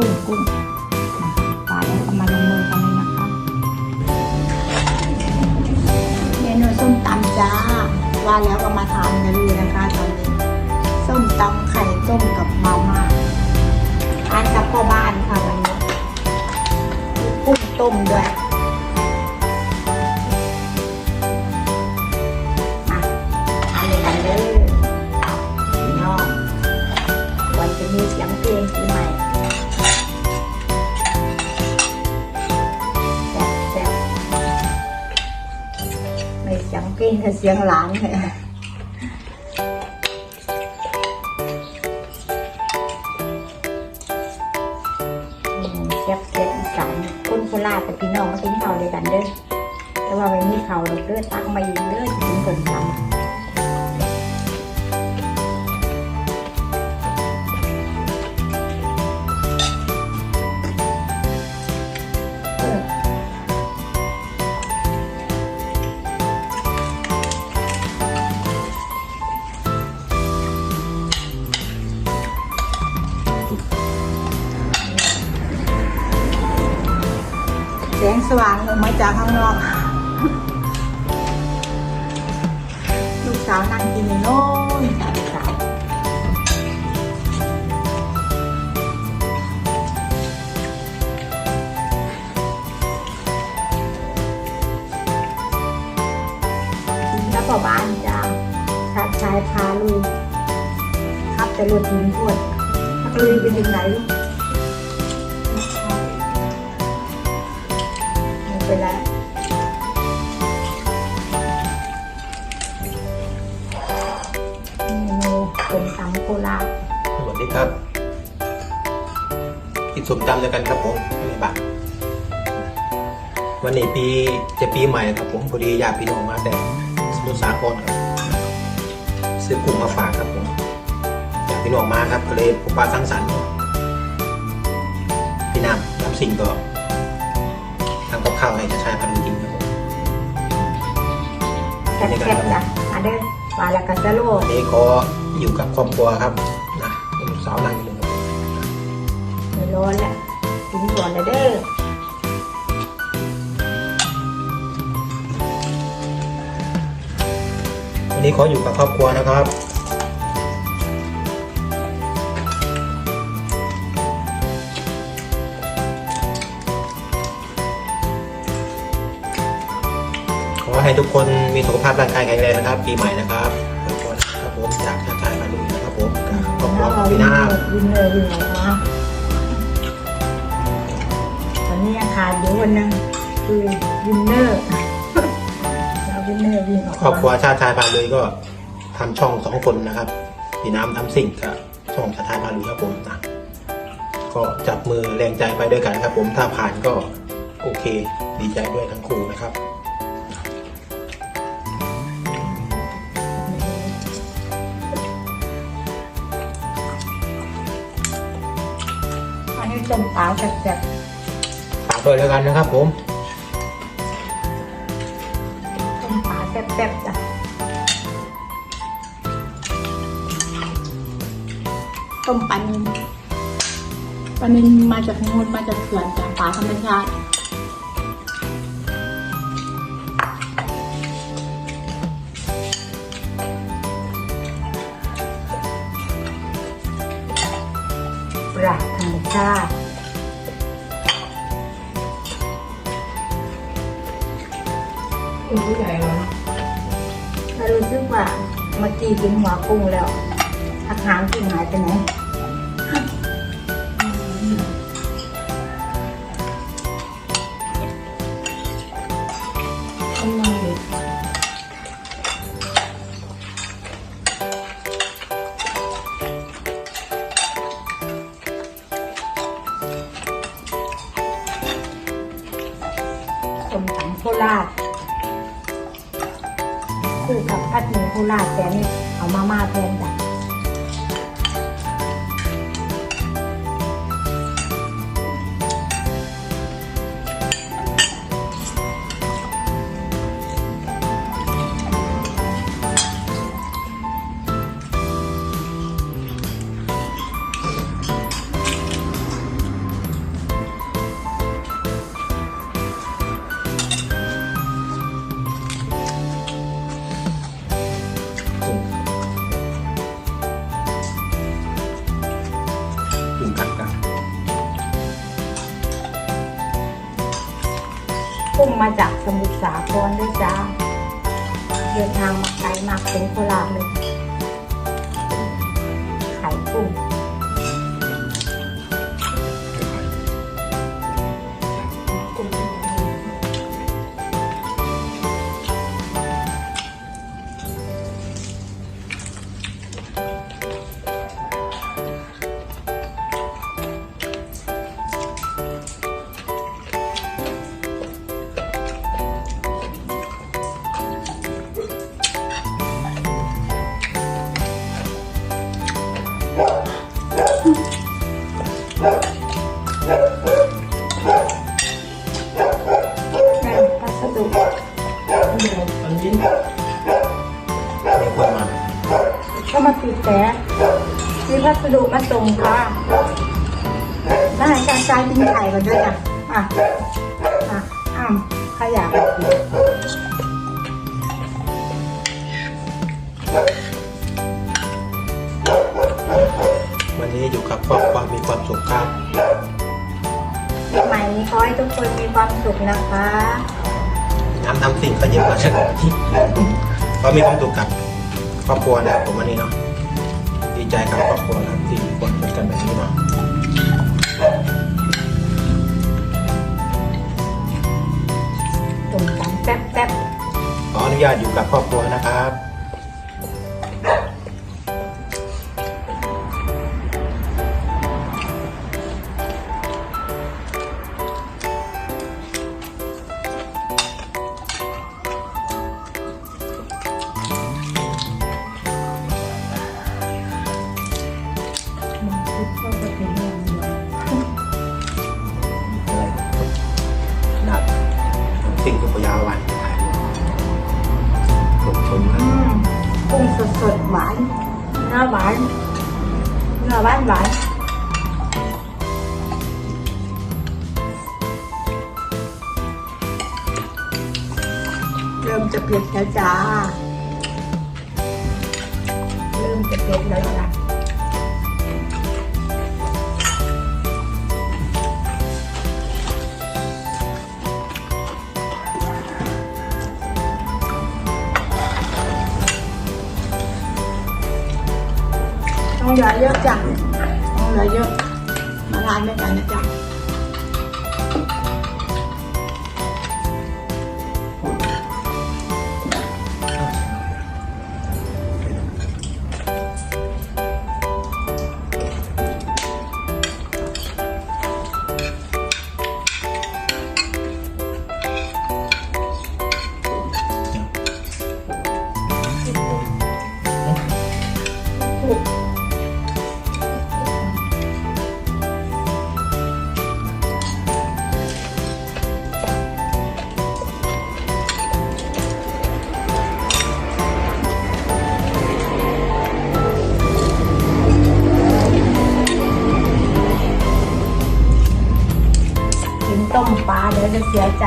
กุ้งกุ้งปลาแล้วก็มาลงมือกันเลยนะคะเมนูส้มตำจ้า ว่าแล้วก็มาทานกันเลยนะคะตอนนี้ ส้มตำไข่ต้มกับมาม่าทานกับพ่อบ้านค่ะวันนี้กุ้งต้มด้วย ไม่เสียงเพลงแต่เสียงหลานเลยอืมแซ่บแซ่บอีสานคนโคราชแต่พี่น้องมากินข้าวเลยกันเด้อแต่ว่าไม่มีข้าเราเด้อตักมาอีกเด้อจะกินคนทำเงสว่างออกมาจากข้างนอก ลูกสาวนั่งกินอยู่โน่นจ้ะลูกสาวกินแล้วพอบ้านจ้าชาติชายพาลุยครับแต่รถยิงทวดพักลุยไปถึงไหนลูก ไม่เป็นไรเมนูเป็นตำโคราชสวัสดีครับ กินสมตำด้วยกันครับผมในบ้านวันนี้ปีจะปีใหม่ครับผมพอดีญาติพี่น้องมาแต่สมุทรสาครครับ ซื้อกุ้งมาฝากครับผมญาติพี่น้องมาครับก็เลยผมปาสร้งสรรค์พี่น้ำนำสิ่งก็ทำกับข้าวให้ชาชายพันธุ์กินครับผมแซ่บๆจ้ะมาเด้อมาแล้วก็จะโลกวันนี้ก็อยู่กับครอบครัวครับนะลูกสาวนั่งอยู่ครับผมไม่ร้อนแล้วกินก่อนเลยเด้อวันนี้ขออยู่กับครอบครัวนะครับ ให้ทุกคนมีสุขภาพร่างกายแข็งแรงนะครับ ปีใหม่นะครับทุกคนครับผมจากชาติชายมาดูนะครับผมกับครอบครัวของพี่นาควินเนอร์วิ่งออกมาวันนี้ยังขาดอยู่วันนึงคือวินเนอร์แล้ววินเนอร์วิ่งออกครอบครัวชาติชายพาลุยก็ทำช่องสองคนนะครับพี่น้ำทำสิ่งกับช่องชาติชายพาลุยครับผมนะก็จับมือแรงใจไปด้วยกันครับผมถ้าผ่านก็โอเค ดีใจด้วยทั้งคู่นะครับ อันนี้ต้มปลาแซ่บฝากด้วยแล้วกันนะครับผมๆต้มปลาแซ่บๆจ้ะต้มปลานิลปลานิลมาจากงูมาจากเขื่อนจากป่าธรรมชาติปลาธรรมชาติ คุณผู้ใหญ่เหรอเรารู้สึกว่าเมื่อกี้กินหัวกุ้งแล้วอาหารกุ้งหายไปไหนทำไมต้มตำโคราช คือกับผัดหมูโคราชแต่นี่เอามาม่าแทนจ้ะ มาจากสมุทรสาครด้วยจ้าเดินทางมาไกลมากเป็นโคราชเลยไข่กุ้ง พัสดุอันนี้มีคนมาก็มาติดแต่มีพัสดุมาส่งค่ะได้การจ่ายบินไข่กันด้วยจ้ะอะอะอ้าวขยะ วันนี้อยู่กับครอบครัวมีความสุขครับปีใหม่นี้ขอให้ทุกคนมีความสุขนะคะน้ำทำสิ่งก็เยอะกว่าฉันก็มีความสุขกับครอบครัวนะผมวันนี้เนาะดีใจกับครอบครัวนะที่คนเหมือนกันแบบนี้เนาะตุ่มตำแซ่บแซ่บขออนุญาตอยู่กับครอบครัวนะครับ หวานเนื้อหวานหวานเริ่มจะเผ็ดแล้วจ้าเริ่มจะเผ็ดแล้วจ้า เหลือเยอะจ้ะต้องเหลือเยอะมาทานด้วยกันนะจ๊ะ จะเสียใจ